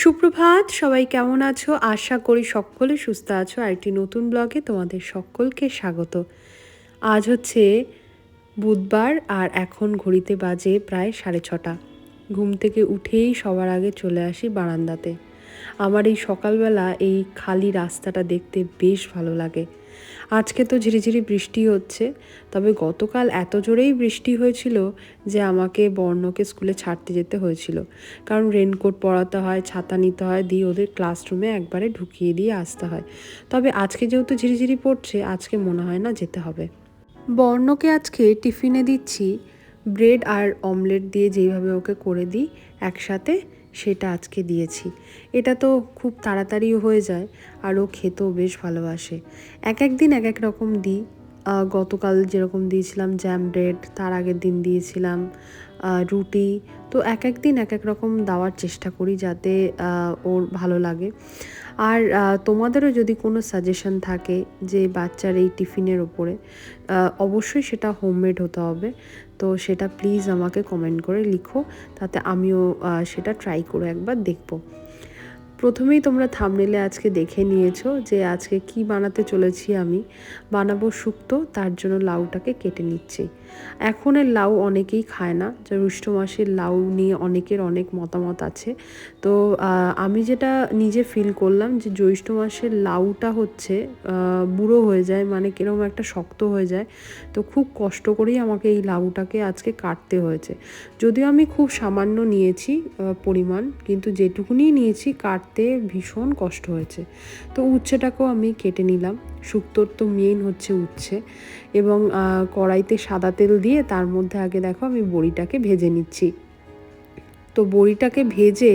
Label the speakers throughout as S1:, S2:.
S1: সুপ্রভাত, সবাই কেমন আছো? আশা করি সকলে সুস্থ আছো। আর একটি নতুন ব্লগে তোমাদের সকলকে স্বাগত। আজ হচ্ছে বুধবার আর এখন ঘড়িতে বাজে প্রায় সাড়ে ছটা। ঘুম থেকে উঠেই সবার আগে চলে আসি বারান্দাতে। আমার এই সকালবেলা এই খালি রাস্তাটা দেখতে বেশ ভালো লাগে। আজকে তো ঝিরিঝিরি বৃষ্টি হচ্ছে, তবে গতকাল এত জোরেই বৃষ্টি হয়েছিল যে আমাকে বর্ণকে স্কুলে ছাড়তে যেতে হয়েছিল। কারণ রেনকোট পরাতে হয়, ছাতা নিতে হয়, দিয়ে ওদের ক্লাসরুমে একবারে ঢুকিয়ে দিয়ে আসতে হয়। তবে আজকে যেহেতু ঝিরিঝিরি পড়ছে, আজকে মনে হয় না যেতে হবে। বর্ণকে আজকে টিফিনে দিচ্ছি, ব্রেড আর অমলেট দিয়ে যেইভাবে ওকে করে দিই একসাথে সেটা আজকে দিয়েছি। এটা তো খুব তাড়াতাড়িও হয়ে যায় আর ও খেতেও বেশ ভালোবাসে। এক এক দিন এক এক রকম দিই। গতকাল যেরকম দিয়েছিলাম জ্যাম ব্রেড তার আগের দিন দিয়েছিলাম রুটি। তো এক এক দিন এক এক রকম দেওয়ার চেষ্টা করি যাতে ওর ভালো লাগে। আর তোমাদেরও যদি কোনো সাজেশন থাকে যে বাচ্চার এই টিফিনের ওপরে অবশ্যই সেটা হোমমেড হতে হবে। তো সেটা প্লিজ আমাকে কমেন্ট করে লিখো, তাতে আমিও সেটা ট্রাই করে একবার দেখব। প্রথমেই তোমরা থামনেলে আজকে দেখে নিয়েছো যে আজকে কি বানাতে চলেছি আমি। বানাবো শুক্তো, তার জন্য লাউটাকে কেটে নিচ্ছি। এখনের লাউ অনেকেই খায় না, যে রুষ্ট মাসের লাউ নিয়ে অনেকের অনেক মতামত আছে। তো আমি যেটা নিজে ফিল করলাম যে জ্যৈষ্ঠ মাসের লাউটা হচ্ছে বুড়ো হয়ে যায় মানে কীরকম একটা শক্ত হয়ে যায়, তো খুব কষ্ট করেই আমাকে এই লাউটাকে আজকে কাটতে হয়েছে। যদিও আমি খুব সামান্য নিয়েছি পরিমাণ, কিন্তু যেটুকুনি নিয়েছি কাটতে ভীষণ কষ্ট হয়েছে। তো উচ্ছেটাকেও আমি কেটে নিলাম, শুক্তোর তো মেন হচ্ছে উচ্ছে, এবং কড়াইতে সাদা তেল দিয়ে তার মধ্যে আগে দেখো আমি বড়িটাকে ভেজে নিচ্ছি। তো বড়িটাকে ভেজে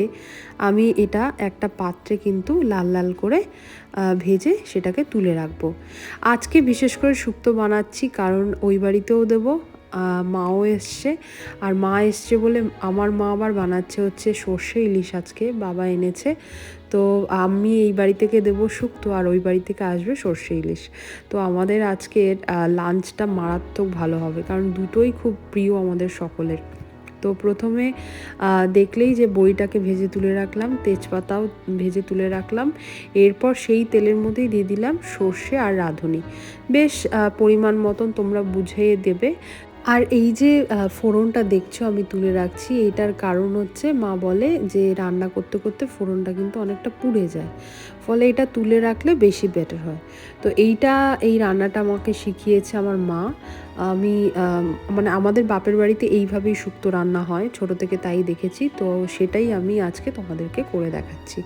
S1: আমি এটা একটা পাত্রে কিন্তু লাল লাল করে ভেজে সেটাকে তুলে রাখব। আজকে বিশেষ করে শুক্তো বানাচ্ছি কারণ ওই বাড়িতেও দেবো মাও এসছে। আর মা এসছে বলে আমার মা আবার বানাচ্ছে হচ্ছে সর্ষে ইলিশ আজকে, বাবা এনেছে। তো আমি এই বাড়ি থেকে দেবো শুক্তো আর ওই বাড়ি থেকে আসবে সর্ষে ইলিশ। তো আমাদের আজকের লাঞ্চটা মারাত্মক ভালো হবে, কারণ দুটোই খুব প্রিয় আমাদের সকলের। তো প্রথমে দেখলেই যে বইটাকে ভেজে তুলে রাখলাম, তেজপাতাও ভেজে তুলে রাখলাম, এরপর সেই তেলের মধ্যেই দিয়ে দিলাম সর্ষে আর রাঁধুনি। বেশ পরিমাণ মতন তোমরা বুঝে দেবে। আর এই যে ফোড়নটা দেখছ আমি তুলে রাখছি এইটার কারণ হচ্ছে মা বলে যে রান্না করতে করতে ফোড়নটা কিন্তু অনেকটা পুড়ে যায়। ফলে এটা তুলে রাখলে বেশি বেটার হয়। তো এইটা, এই রান্নাটা আমাকে শিখিয়েছে আমার মা। আমি মানে আমাদের বাপের বাড়িতে এইভাবেই শুক্তো রান্না হয়, ছোট থেকে তাই দেখেছি। তো সেটাই আমি আজকে তোমাদেরকে করে দেখাচ্ছি।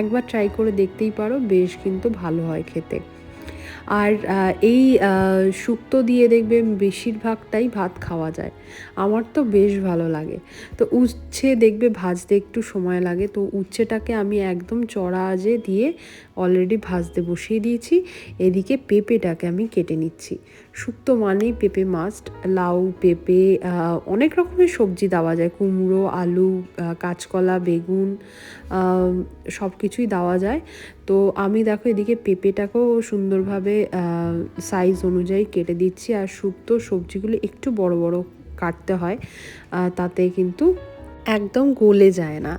S1: একবার ট্রাই করে দেখতেই পারো, বেশ কিন্তু ভালো হয় খেতে। আর এই শুক্তো দিয়ে দেখবে বেশিরভাগটাই ভাত খাওয়া যায়। আমার তো বেশ ভালো লাগে। তো উচ্ছে দেখবে ভাজতে একটু সময় লাগে। তো উচ্ছেটাকে আমি একদম চড়া আজে দিয়ে অলরেডি ভাজতে বসিয়ে দিয়েছি। এদিকে পেঁপেটাকে আমি কেটে নিচ্ছি। শুক্তো মানেই পেঁপে মাস্ট লাউ, পেঁপে অনেক রকমের সবজি দেওয়া যায়। কুমড়ো, আলু কাঁচকলা, বেগুন সব কিছুই দেওয়া যায়। তো আমি দেখো এদিকে পেঁপেটাকেও সুন্দরভাবে সাইজ অনুযায়ী কেটে দিচ্ছি। আর শুক্তো সবজিগুলো একটু বড় বড় কাটতে হয় তাতে কিন্তু একদম গলে যায় না।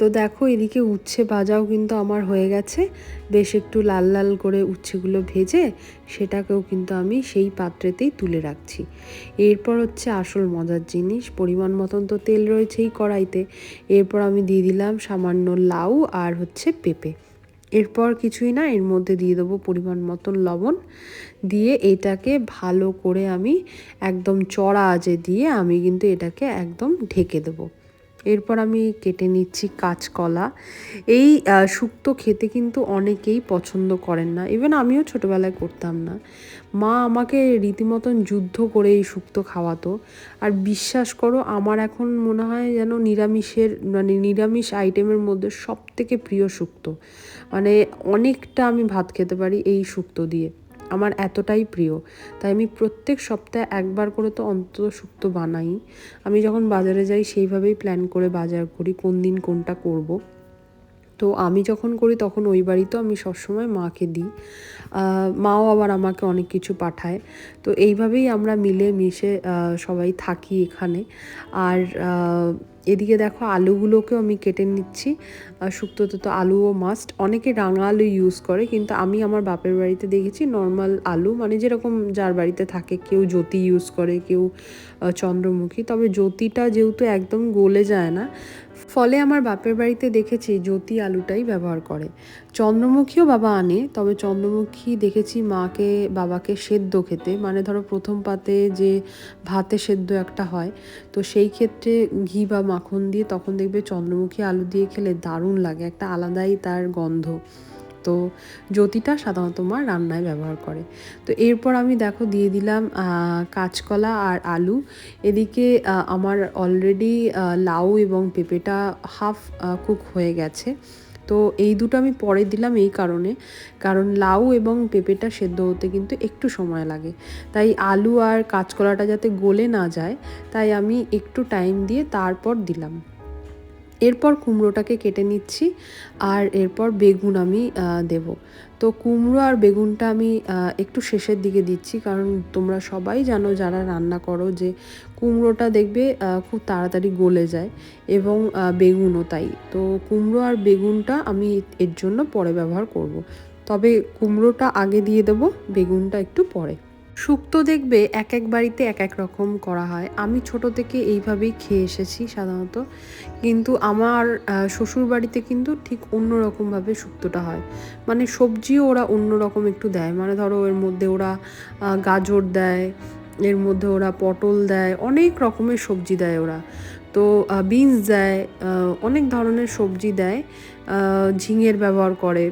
S1: তো দেখো এদিকে উচ্ছে ভাজাও কিন্তু আমার হয়ে গেছে। বেশ একটু লাল লাল করে উচ্ছেগুলো ভেজে সেটাকেও কিন্তু আমি সেই পাত্রেতেই তুলে রাখছি। এরপর হচ্ছে আসল মজার জিনিস, পরিমাণ মতন তো তেল রয়েছেই কড়াইতে। এরপর আমি দিয়ে দিলাম সামান্য লাউ আর হচ্ছে পেঁপে। এরপর কিছুই না, এর মধ্যে দিয়ে দেবো পরিমাণ মতন লবণ। দিয়ে এটাকে ভালো করে আমি একদম চড়া আজে দিয়ে আমি কিন্তু এটাকে একদম ঢেকে দেবো। এরপর আমি কেটে নিচ্ছি কাঁচকলা। এই শুক্তো খেতে কিন্তু অনেকেই পছন্দ করেন না। ইভেন আমিও ছোটোবেলায় করতাম না। মা আমাকে রীতিমতন যুদ্ধ করে এই শুক্তো খাওয়াতো। আর বিশ্বাস করো, আমার এখন মনে হয় যেন নিরামিষের মানে নিরামিষ আইটেমের মধ্যে সব থেকে প্রিয় শুক্তো। মানে অনেকটা আমি ভাত খেতে পারি এই শুক্তো দিয়ে। আমার এতটাই প্রিয়। তাই আমি প্রত্যেক সপ্তাহে একবার করে তো অন্তত শুক্তো বানাই। আমি যখন বাজারে যাই সেইভাবেই প্ল্যান করে বাজার করি কোন দিন কোনটা করব। তো আমি যখন করি তখন ওই বাড়িতেও আমি সবসময় মাকে দিই। মাও আবার আমাকে অনেক কিছু পাঠায়। তো এইভাবেই আমরা মিলে মিশে সবাই থাকি এখানে। আর এদিকে দেখো আলুগুলোকেও আমি কেটে নিচ্ছি। শুক্তোতে তো আলুও মাস্ট অনেকে রাঙা আলু ইউজ করে, কিন্তু আমি আমার বাপের বাড়িতে দেখেছি নর্মাল আলু মানে যেরকম যার বাড়িতে থাকে, কেউ জ্যোতি ইউজ করে, কেউ চন্দ্রমুখী। তবে জ্যোতিটা যেহেতু একদম গলে যায় না ফলে আমার বাপের বাড়িতে দেখেছি জ্যোতি আলুটাই ব্যবহার করে। চন্দ্রমুখীও বাবা আনে, তবে চন্দ্রমুখী দেখেছি মাকে, বাবাকে সেদ্ধ খেতে। মানে ধরো প্রথম পাতে যে ভাতে সেদ্ধ একটা হয়, তো সেই ক্ষেত্রে ঘি বা মাখন দিয়ে তখন দেখবে চন্দ্রমুখী আলু দিয়ে খেলে দারুণ লাগে, একটা আলাদাই তার গন্ধ। তো জ্যোতিটা সাধারণত মা রান্নায় ব্যবহার করে। তো এরপর আমি দেখো দিয়ে দিলাম কাঁচকলা আর আলু। এদিকে আমার অলরেডি লাউ এবং পেঁপেটা হাফ কুক হয়ে গেছে। তো এই দুটো আমি পরে দিলাম এই কারণে। কারণ লাউ এবং পেঁপেটা সেদ্ধ হতে কিন্তু একটু সময় লাগে। তাই আলু আর কাঁচকলাটা যাতে গলে না যায়, তাই আমি একটু টাইম দিয়ে তারপর দিলাম। এরপর কুমড়োটাকে কেটে নিচ্ছি আর এরপর বেগুন আমি দেব। তো কুমড়ো আর বেগুনটা আমি একটু শেষের দিকে দিচ্ছি কারণ তোমরা সবাই জানো, যারা রান্না করো, যে কুমড়োটা দেখবে খুব তাড়াতাড়ি গলে যায় এবং বেগুনও তাই। তো কুমড়ো আর বেগুনটা আমি এর জন্য পরে ব্যবহার করব। তবে কুমড়োটা আগে দিয়ে দেবো, বেগুনটা একটু পরে। শুক্তো দেখবে এক এক বাড়িতে এক এক রকম করা হয়। আমি ছোট থেকে এইভাবেই খেয়ে এসেছি সাধারণত। কিন্তু আমার শ্বশুর বাড়িতে কিন্তু ঠিক অন্য রকমভাবে শুক্তোটা হয়। মানে সবজিও ওরা অন্য রকম একটু দেয়। মানে ধরো এর মধ্যে ওরা গাজর দেয়, এর মধ্যে ওরা পটল দেয়, অনেক রকমের সবজি দেয় ওরা। তো বিনস দেয় অনেক ধরনের সবজি দেয় ঝিঙের ব্যবহার করে।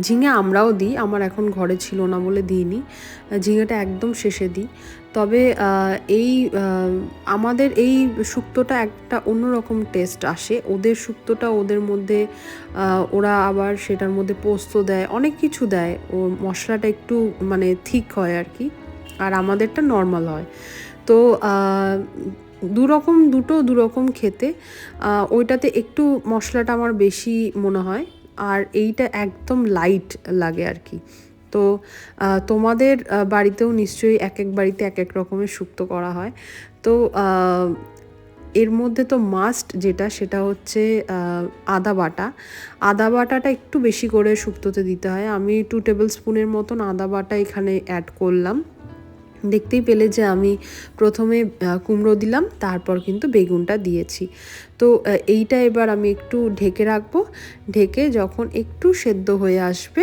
S1: ঝিঙে আমরাও দিই আমার এখন ঘরে ছিল না বলে দিইনি। ঝিঙেটা একদম শেষে দিই। তবে এই আমাদের এই শুক্তোটা একটা অন্যরকম টেস্ট আসে। ওদের শুক্তোটা ওদের মধ্যে ওরা আবার সেটার মধ্যে পোস্ত দেয় অনেক কিছু দেয়। ও মশলাটা একটু মানে থিক হয় আর কি আর আমাদেরটা নর্মাল হয়। তো আহ, দু রকম দুটো দু রকম খেতে ওইটাতে একটু মশলাটা আমার বেশি মনে হয়। আর এইটা একদম লাইট লাগে আর কি। তো তোমাদের বাড়িতেও নিশ্চয়ই এক এক বাড়িতে এক এক রকমের শুক্তো করা হয়। তো এর মধ্যে তো মাস্ট যেটা, সেটা হচ্ছে আদা বাটা। আদা বাটাটা একটু বেশি করে শুক্তোতে দিতে হয়। আমি টু টেবিল স্পুনের মতন আদা বাটা এখানে অ্যাড করলাম। দেখতেই পেলে যে আমি প্রথমে কুমড়ো দিলাম, তারপর কিন্তু বেগুনটা দিয়েছি। তো এইটা এবার আমি একটু ঢেকে রাখব। ঢেকে যখন একটু সেদ্ধ হয়ে আসবে,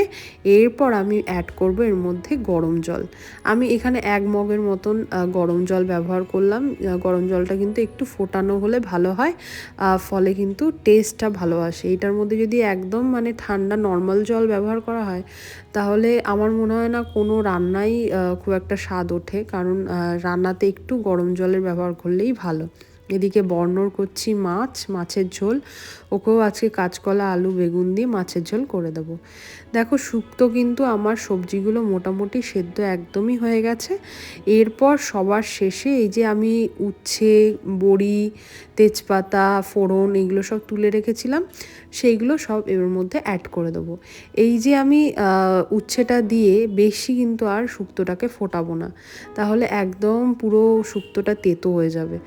S1: এরপর আমি অ্যাড করব এর মধ্যে গরম জল। আমি এখানে এক মগের মতন গরম জল ব্যবহার করলাম। গরম জলটা কিন্তু একটু ফোটানো হলে ভালো হয় ফলে কিন্তু টেস্টটা ভালো আসে। এটার মধ্যে যদি একদম মানে ঠান্ডা নর্মাল জল ব্যবহার করা হয়, তাহলে আমার মনে হয় না কোনো রান্নাই খুব একটা স্বাদ ওঠে। কারণ রান্নাতে একটু গরম জলের ব্যবহার করলেই ভালো। এদিকে বর্ণর করছি মাছ, মাছের ঝোল। ওকেও আজকে কাঁচকলা, আলু, বেগুন দিয়ে মাছের ঝোল করে দেবো। দেখো, শুক্তো কিন্তু আমার সবজিগুলো মোটামুটি সেদ্ধ একদমই হয়ে গেছে। এরপর সবার শেষে এই যে আমি উচ্ছে, বড়ি তেজপাতা, ফোড়ন এগুলো সব তুলে রেখেছিলাম। সেইগুলো সব এর মধ্যে অ্যাড করে দেবো। এই যে আমি উচ্ছেটা দিয়ে বেশি কিন্তু আর শুক্তোটাকে ফোটাবো না। তাহলে একদম পুরো শুক্তোটা তেতো হয়ে যাবে।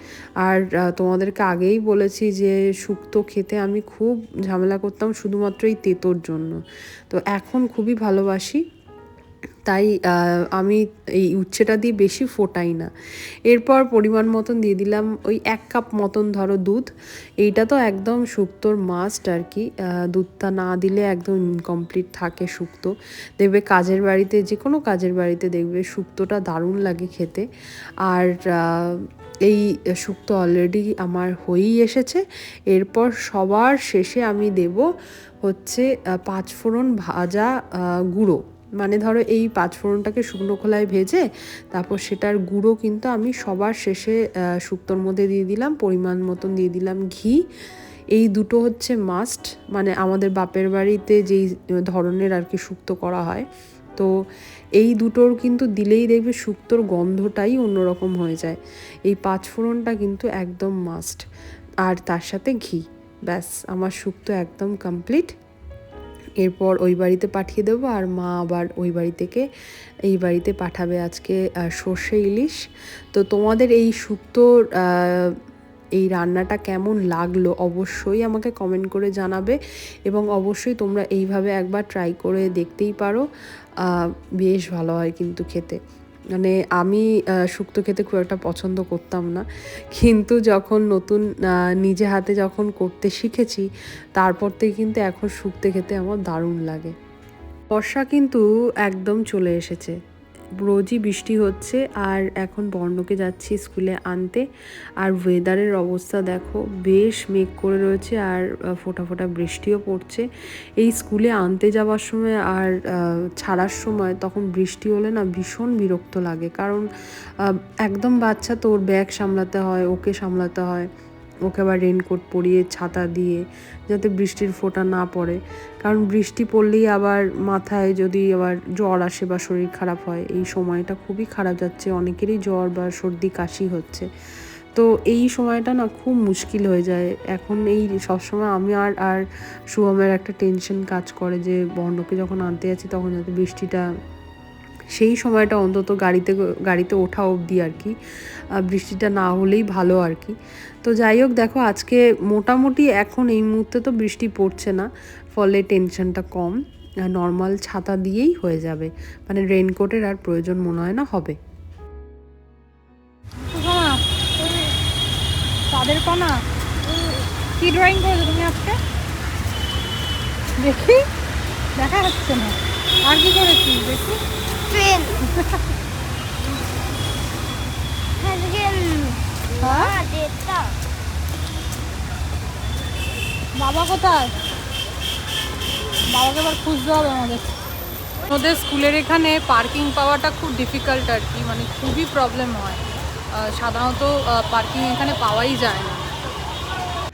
S1: আর তোমাদেরকে আগেই বলেছি যে শুক্তো খেতে আমি খুব ঝামেলা করতাম শুধুমাত্র এই তেতোর জন্য। তো এখন খুবই ভালোবাসি। তাই আমি এই উচ্ছেটা দিয়ে বেশি ফোটাই না। এরপর পরিমাণ মতন দিয়ে দিলাম ওই এক কাপ মতন ধরো দুধ। এইটা তো একদম শুক্তোর মাস্ট আর কি। দুধটা না দিলে একদম ইনকমপ্লিট থাকে শুক্তো দেখবে কাজের বাড়িতে যে কোনো কাজের বাড়িতে দেখবে শুক্তোটা দারুণ লাগে খেতে। আর এই শুক্তো অলরেডি আমার হয়েই এসেছে। এরপর সবার শেষে আমি দেব হচ্ছে পাঁচফোড়ন ভাজা গুঁড়ো। মানে ধরো এই পাঁচফোড়নটাকে শুকনো খোলায় ভেজে তারপর সেটার গুঁড়ো কিন্তু আমি সবার শেষে শুক্তোর মধ্যে দিয়ে দিলাম, পরিমাণ মতন দিয়ে দিলাম ঘি। এই দুটো হচ্ছে মাস্ট মানে আমাদের বাপের বাড়িতে যেই ধরনের আর কি শুক্তো করা হয়। তো এই দুটোর কিন্তু দিলেই দেখবে শুক্তোর গন্ধটাই অন্যরকম হয়ে যায়। এই পাঁচফোড়নটা কিন্তু একদম মাস্ট আর তার সাথে ঘি। ব্যাস, আমার শুক্তো একদম কমপ্লিট এরপর ওই বাড়িতে পাঠিয়ে দেবো আর মা আবার ওই বাড়ি থেকে এই বাড়িতে পাঠাবে আজকে সর্ষে ইলিশ। তো তোমাদের এই শুক্তোর এই রান্নাটা কেমন লাগল অবশ্যই আমাকে কমেন্ট করে জানাবে এবং অবশ্যই তোমরা এইভাবে একবার ট্রাই করে দেখতেই পারো। বেশ ভালো হয় কিন্তু খেতে। মানে আমি শুক্ত খেতে খুব একটা পছন্দ করতাম না। কিন্তু যখন নতুন নিজে হাতে যখন করতে শিখেছি, তারপর থেকে কিন্তু এখন শুক্তো খেতে আমার দারুণ লাগে। বর্ষা কিন্তু একদম চলে এসেছে। রোজই বৃষ্টি হচ্ছে আর এখন বর্ণকে যাচ্ছি স্কুলে আনতে। আর ওয়েদারের অবস্থা দেখো, বেশ মেঘ করে রয়েছে আর ফোটা ফোঁটা বৃষ্টিও পড়ছে। এই স্কুলে আনতে যাওয়ার সময় আর ছাড়ার সময় তখন বৃষ্টি হলে না ভীষণ বিরক্ত লাগে। কারণ একদম বাচ্চা তোর ব্যাগ সামলাতে হয়, ওকে সামলাতে হয়। ওকে আবার রেনকোট পরিয়ে ছাতা দিয়ে যাতে বৃষ্টির ফোঁটা না পড়ে। কারণ বৃষ্টি পড়লেই আবার মাথায় যদি আবার জ্বর আসে বা শরীর খারাপ হয়, এই সময়টা খুবই খারাপ যাচ্ছে। অনেকেরই জ্বর বা সর্দি, কাশি হচ্ছে। তো এই সময়টা না খুব মুশকিল হয়ে যায়। এখন এই সবসময় আমি আর আর শুভমের একটা টেনশন কাজ করে যে বর্ণকে যখন আনতে যাচ্ছি, তখন যাতে বৃষ্টিটা সেই সময়টা অন্তত গাড়িতে গাড়িতে ওঠা অবধি আর কি বৃষ্টিটা না হলেই ভালো আর কি। তো যাই হোক, দেখো আজকে মোটামুটি এখন এই মুহূর্তে তো বৃষ্টি পড়ছে না, ফলে টেনশনটা কম নর্মাল ছাতা দিয়েই হয়ে যাবে। মানে রেনকোটের আর প্রয়োজন মনে হয় না, হবে।
S2: তাদের কণা কি ড্রয়িং করেছ তুমি আজকে? দেখি, দেখা যাচ্ছে না। আর কি করেছি দেখি।
S3: ট্রেন
S2: হ্যাঁ?
S3: ডেটটা
S2: বাবা কোথায়? বাবাকে এবার খুঁজতে হবে আমাদের। ওদের স্কুলের এখানে পার্কিং পাওয়াটা খুব ডিফিকাল্ট আর কি মানে খুবই প্রবলেম হয়। সাধারণত পার্কিং এখানে পাওয়াই যায় না।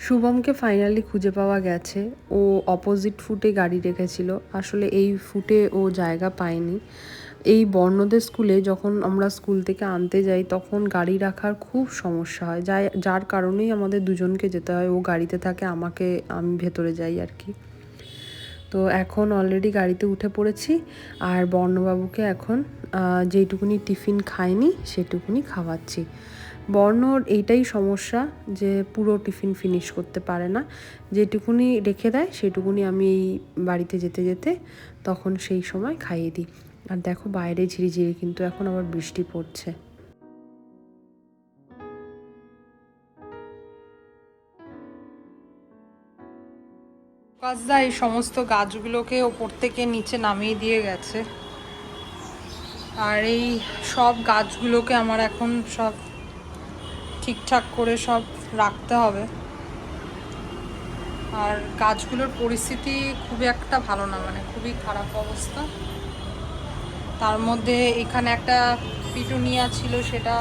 S1: শুভমকে ফাইনালি খুঁজে পাওয়া গেছে। ও অপোজিট ফুটে গাড়ি রেখেছিল। আসলে এই ফুটে ও জায়গা পায়নি। এই বর্ণদের স্কুলে যখন আমরা স্কুল থেকে আনতে যাই, তখন গাড়ি রাখার খুব সমস্যা হয়। যাই, যার কারণেই আমাদের দুজনকে যেতে হয়। ও গাড়িতে থাকে, আমাকে, আমি ভেতরে যাই আর কি। তো এখন অলরেডি গাড়িতে উঠে পড়েছি। আর বর্ণবাবুকে এখন যেইটুকুনি টিফিন খায়নি সেটুকুনি খাওয়াচ্ছি। বর্ণর এইটাই সমস্যা যে পুরো টিফিন ফিনিশ করতে পারে না। যেটুকুনি রেখে দেয়, সেটুকুনি আমি এই বাড়িতে যেতে যেতে তখন সেই সময় খাইয়ে দিই। আর দেখো বাইরে ঝিরিঝিরি কিন্তু এখন আবার বৃষ্টি পড়ছে।
S2: কাজদা এই সমস্ত গাছগুলোকে ওপর থেকে নিচে নামিয়ে দিয়ে গেছে। আর এই সব গাছগুলোকে আমার এখন সব ঠিকঠাক করে সব রাখতে হবে। আর গাছগুলোর পরিস্থিতি খুবই একটা ভালো না মানে খুবই খারাপ অবস্থা। তার মধ্যে এখানে একটা পিটুনিয়া ছিল, সেটা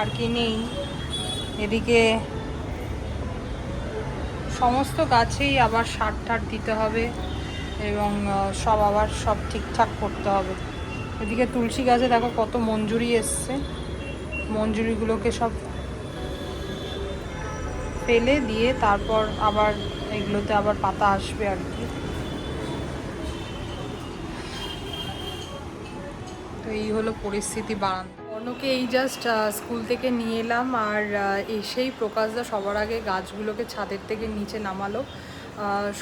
S2: আর কি নেই। এদিকে সমস্ত গাছেই আবার সার টার দিতে হবে এবং সব আবার সব ঠিকঠাক করতে হবে। এদিকে তুলসী গাছে দেখো কত মঞ্জুরি এসছে। মঞ্জুরিগুলোকে সব ফেলে দিয়ে তারপর আবার এগুলোতে আবার পাতা আসবে আর কি। তো এই হলো পরিস্থিতি বাড়ান অর্ণকে এই জাস্ট স্কুল থেকে নিয়ে এলাম আর এসেই প্রকাশদা সবার আগে গাছগুলোকে ছাদের থেকে নিচে নামালো।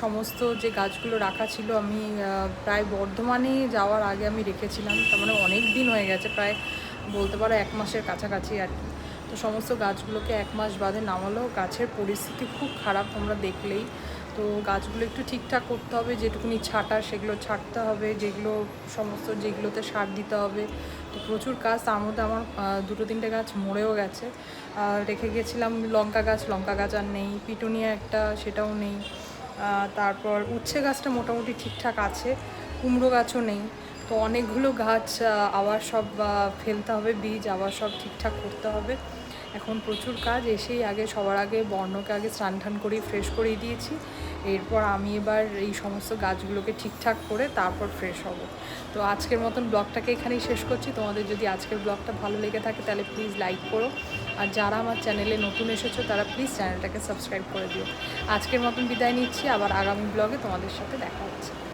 S2: সমস্ত যে গাছগুলো রাখা ছিল আমি প্রায় বর্ধমানে যাওয়ার আগে আমি রেখেছিলাম। তার মানে অনেক দিন হয়ে গেছে, প্রায় বলতে পারো এক মাসের কাছাকাছি আর কি। তো সমস্ত গাছগুলোকে এক মাস বাদে নামালো। গাছের পরিস্থিতি খুব খারাপ, তোমরা দেখলেই। তো গাছগুলো একটু ঠিকঠাক করতে হবে, যেটুকুনি ছাটা সেগুলো ছাঁটতে হবে, যেগুলো সমস্ত যেগুলোতে সার দিতে হবে। তো প্রচুর কাজ তার মধ্যে আমার দুটো তিনটে গাছ মরেও গেছে। রেখে গেছিলাম লঙ্কা গাছ লঙ্কা গাছ আর নেই, পিটুনিয়া একটা সেটাও নেই। তারপর উচ্ছে গাছটা মোটামুটি ঠিকঠাক আছে, কুমড়ো গাছও নেই। তো অনেকগুলো গাছ আবার সব ফেলতে হবে বীজ, আবার সব ঠিকঠাক করতে হবে। এখন প্রচুর কাজ, এসেই আগে, সবার আগে বর্ণকে আগে স্নান টান করিয়ে ফ্রেশ করিয়ে দিয়েছি। এরপর আমি এবার এই সমস্ত গাছগুলোকে ঠিকঠাক করে তারপর ফ্রেশ হব। তো আজকের মতন ব্লগটাকে এখানেই শেষ করছি। তোমাদের যদি আজকের ব্লগটা ভালো লেগে থাকে তাহলে প্লিজ লাইক করো। আর যারা আমার চ্যানেলে নতুন এসেছ, তারা প্লিজ চ্যানেলটাকে সাবস্ক্রাইব করে দিও। আজকের মতন বিদায় নিচ্ছি। আবার আগামী ব্লগে তোমাদের সাথে দেখা হচ্ছে।